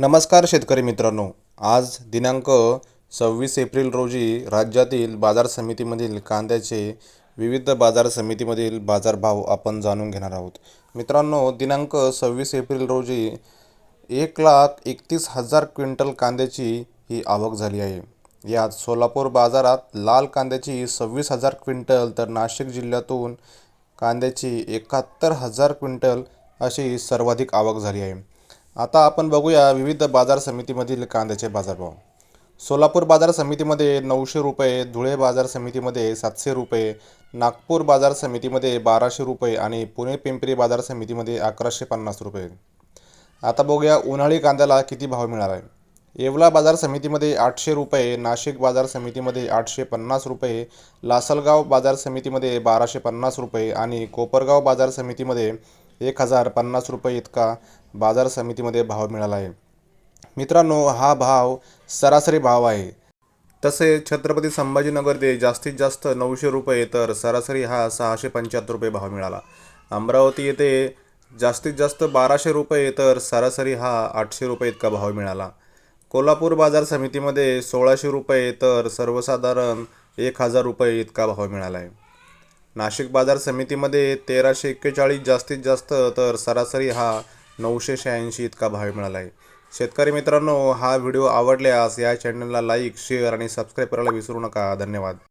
नमस्कार शेतकरी मित्रांनो. आज दिनांक सव्वीस एप्रिल रोजी राज्यातील बाजार समितीमधील कांद्याचे विविध बाजार समितीमधील बाजारभाव आपण जाणून घेणार आहोत. मित्रांनो दिनांक सव्वीस एप्रिल रोजी एक लाख एकतीस हजार क्विंटल कांद्याची ही आवक झाली आहे. यात सोलापूर बाजारात लाल कांद्याची सव्वीस हजार क्विंटल तर नाशिक जिल्ह्यातून कांद्याची एकाहत्तर हजार क्विंटल अशी सर्वाधिक आवक झाली आहे. आता आपण बघूया विविध बाजार समितीमधील कांद्याचे बाजारभाव. सोलापूर बाजार समितीमध्ये नऊशे रुपये धुळे बाजार समितीमध्ये सातशे रुपये नागपूर बाजार समितीमध्ये बाराशे रुपये आणि पुणे पिंपरी बाजार समितीमध्ये अकराशे पन्नास रुपये. आता बघूया उन्हाळी कांद्याला किती भाव मिळाला आहे. येवला बाजार समितीमध्ये आठशे रुपये नाशिक बाजार समितीमध्ये आठशे पन्नास रुपये लासलगाव बाजार समितीमध्ये बाराशे पन्नास रुपये आणि कोपरगाव बाजार समितीमध्ये एक हजार पन्नास रुपये इतका बाजार समितीमध्ये भाव मिळाला आहे. मित्रांनो हा भाव सरासरी भाव आहे. तसे छत्रपती संभाजीनगर ते जास्तीत जास्त नऊशे रुपये तर सरासरी हा सहाशे पंच्याहत्तर रुपये भाव मिळाला. अमरावती येथे जास्तीत जास्त बाराशे रुपये तर सरासरी हा आठशे रुपये इतका भाव मिळाला. कोल्हापूर बाजार समितीमध्ये सोळाशे रुपये तर सर्वसाधारण एक हजार रुपये इतका भाव मिळाला आहे. नाशिक बाजार समितीमध्ये तेराशे एक्केचाळीस जास्तीत जास्त तर सरासरी हा नऊशे शहाऐंशी इतका भाव मिळाला आहे शेतकरी मित्रांनो हा व्हिडिओ आवडल्यास या चॅनलला लाईक शेअर आणि सबस्क्राईब करायला विसरू नका. धन्यवाद.